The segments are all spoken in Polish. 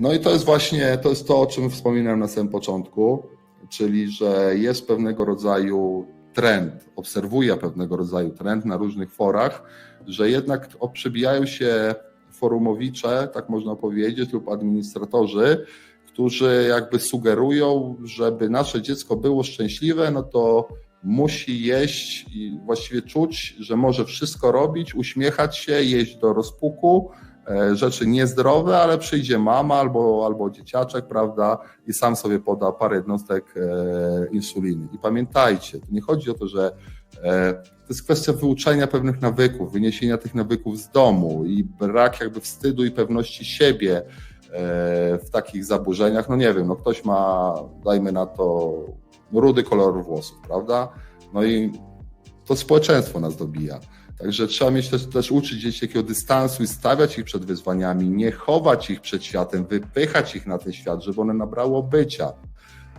No i to jest właśnie to, jest to, o czym wspominałem na samym początku, czyli że jest pewnego rodzaju trend, obserwuję pewnego rodzaju trend na różnych forach, że jednak przebijają się forumowicze, tak można powiedzieć, lub administratorzy, którzy jakby sugerują, żeby nasze dziecko było szczęśliwe, no to musi jeść i właściwie czuć, że może wszystko robić, uśmiechać się, jeść do rozpuku, rzeczy niezdrowe, ale przyjdzie mama albo, albo dzieciaczek, prawda, i sam sobie poda parę jednostek e, insuliny. I pamiętajcie, to nie chodzi o to, że e, to jest kwestia wyuczenia pewnych nawyków, wyniesienia tych nawyków z domu i brak jakby wstydu i pewności siebie w takich zaburzeniach. No nie wiem, no ktoś ma, dajmy na to, rudy kolor włosów, prawda? No i to społeczeństwo nas dobija. Także trzeba mieć też, też uczyć dzieci takiego dystansu i stawiać ich przed wyzwaniami, nie chować ich przed światem, wypychać ich na ten świat, żeby one nabrało bycia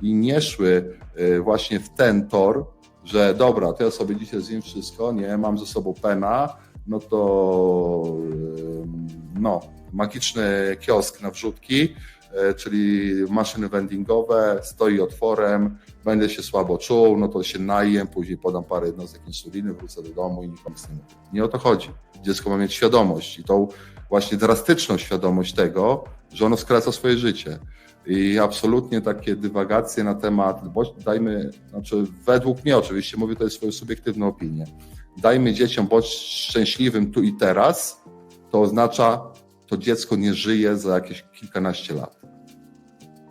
i nie szły y, właśnie w ten tor, że dobra, to ja sobie dzisiaj zjem wszystko, nie, mam ze sobą pena, no to no, magiczny kiosk na wrzutki, czyli maszyny vendingowe, stoi otworem, będę się słabo czuł, no to się najem, później podam parę jednostek insuliny, wrócę do domu i nic nie mówię. Nie o to chodzi. Dziecko ma mieć świadomość i tą właśnie drastyczną świadomość tego, że ono skraca swoje życie. I absolutnie takie dywagacje na temat, bo dajmy, znaczy według mnie oczywiście, mówię jest swoją subiektywną opinię, dajmy dzieciom bądź szczęśliwym tu i teraz, to oznacza, to dziecko nie żyje za jakieś kilkanaście lat.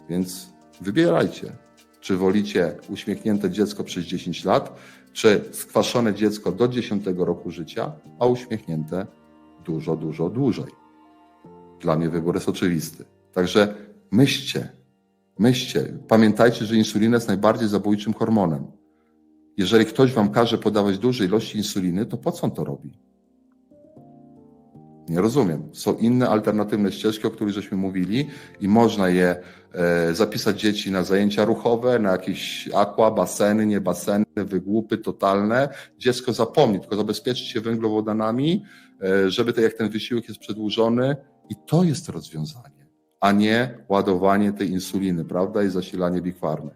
Więc wybierajcie, czy wolicie uśmiechnięte dziecko przez 10 lat, czy skwaszone dziecko do 10 roku życia, a uśmiechnięte dużo, dużo dłużej. Dla mnie wybór jest oczywisty. Także myślcie, myślcie. Pamiętajcie, że insulina jest najbardziej zabójczym hormonem. Jeżeli ktoś wam każe podawać duże ilości insuliny, to po co on to robi? Nie rozumiem. Są inne alternatywne ścieżki, o których żeśmy mówili i można je e, zapisać dzieci na zajęcia ruchowe, na jakieś aqua, baseny, nie baseny, wygłupy totalne. Dziecko zapomni, tylko zabezpieczyć się węglowodanami, e, żeby tak jak ten wysiłek jest przedłużony i to jest rozwiązanie, a nie ładowanie tej insuliny, prawda, i zasilanie bigfarmy.